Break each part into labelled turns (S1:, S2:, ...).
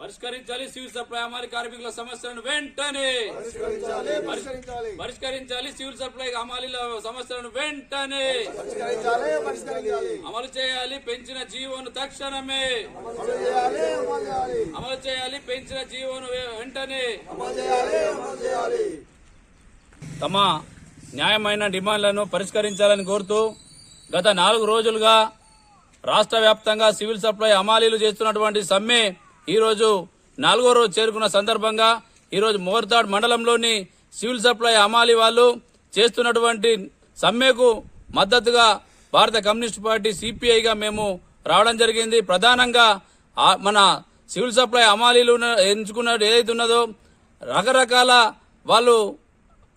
S1: పరిష్కరించాలి civil supply అమలు కార్మికుల సమస్యలను వెంటనే.
S2: పరిష్కరించాలి
S1: సివిల్ సప్లై అమలుల సమస్యలను వెంటనే. అమలు చేయాలి పెంచిన జీవోను తక్షణమే.
S2: అమలు చేయాలి
S1: పెంచిన జీవోను వెంటనే. తమ న్యాయమైన డిమాండ్లను పరిష్కరించాలని కోరుతూ గత నాలుగు రోజులుగా రాష్ట్ర వ్యాప్తంగా సివిల్ సప్లై అమాలీలు చేస్తున్నటువంటి సమ్మె ఈరోజు నాలుగో రోజు చేరుకున్న సందర్భంగా ఈరోజు మోర్తాడ్ మండలంలోని సివిల్ సప్లై అమాలి వాళ్ళు చేస్తున్నటువంటి సమ్మెకు మద్దతుగా భారత కమ్యూనిస్ట్ పార్టీ సిపిఐగా మేము రావడం జరిగింది. ప్రధానంగా మన సివిల్ సప్లై అమాలీలు ఎంచుకున్న ఏదైతే ఉన్నదో రకరకాల వాళ్ళు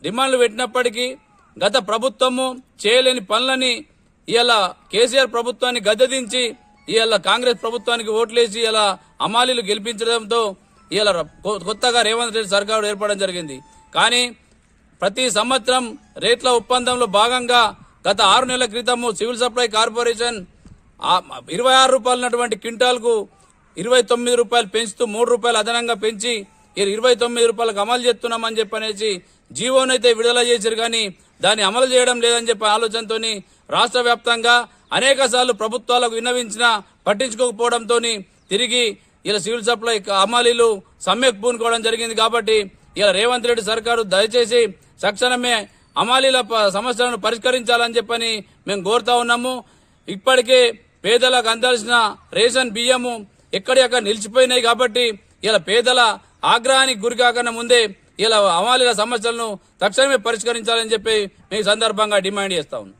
S1: డిమాండ్లు పెట్టినప్పటికీ గత ప్రభుత్వము చేయలేని పనులని ఇలా కేసీఆర్ ప్రభుత్వాన్ని గద్దెదించి ఇవాళ కాంగ్రెస్ ప్రభుత్వానికి ఓట్లేసి ఇలా అమాలీలు గెలిపించడంతో ఇవాళ కొ- కొత్తగా రేవంత్ రెడ్డి సర్కారు ఏర్పడడం జరిగింది. కానీ ప్రతి సంవత్సరం రేట్ల ఒప్పందంలో భాగంగా గత ఆరు నెలల క్రితము సివిల్ సప్లై కార్పొరేషన్ ఇరవై ఆరు రూపాయలు ఉన్నటువంటి క్వింటాల్కు ఇరవై తొమ్మిది రూపాయలు పెంచుతూ మూడు రూపాయలు అదనంగా పెంచి ఇరవై తొమ్మిది రూపాయలకు అమలు చేస్తున్నామని చెప్పనేసి జీవోనైతే విడుదల చేశారు కానీ దాన్ని అమలు చేయడం లేదని చెప్పి ఆలోచనతో రాష్ట్ర వ్యాప్తంగా అనేక సార్లు ప్రభుత్వాలకు విన్నవించినా పట్టించుకోకపోవడంతో తిరిగి ఇలా సివిల్ సప్లై అమాలీలు సమ్మెకు పూనుకోవడం జరిగింది కాబట్టి ఇలా రేవంత్ రెడ్డి సర్కారు దయచేసి తక్షణమే అమాలీల సమస్యలను పరిష్కరించాలని చెప్పని మేము కోరుతా ఉన్నాము. ఇప్పటికే పేదలకు అందాల్సిన రేషన్ బియ్యము ఎక్కడెక్కడ నిలిచిపోయినాయి కాబట్టి ఇలా పేదల ఆగ్రహానికి గురి కాకుండా ముందే ఇలా అమాలీల సమస్యలను తక్షణమే పరిష్కరించాలని చెప్పి మేము సందర్భంగా డిమాండ్ చేస్తా ఉన్నాం.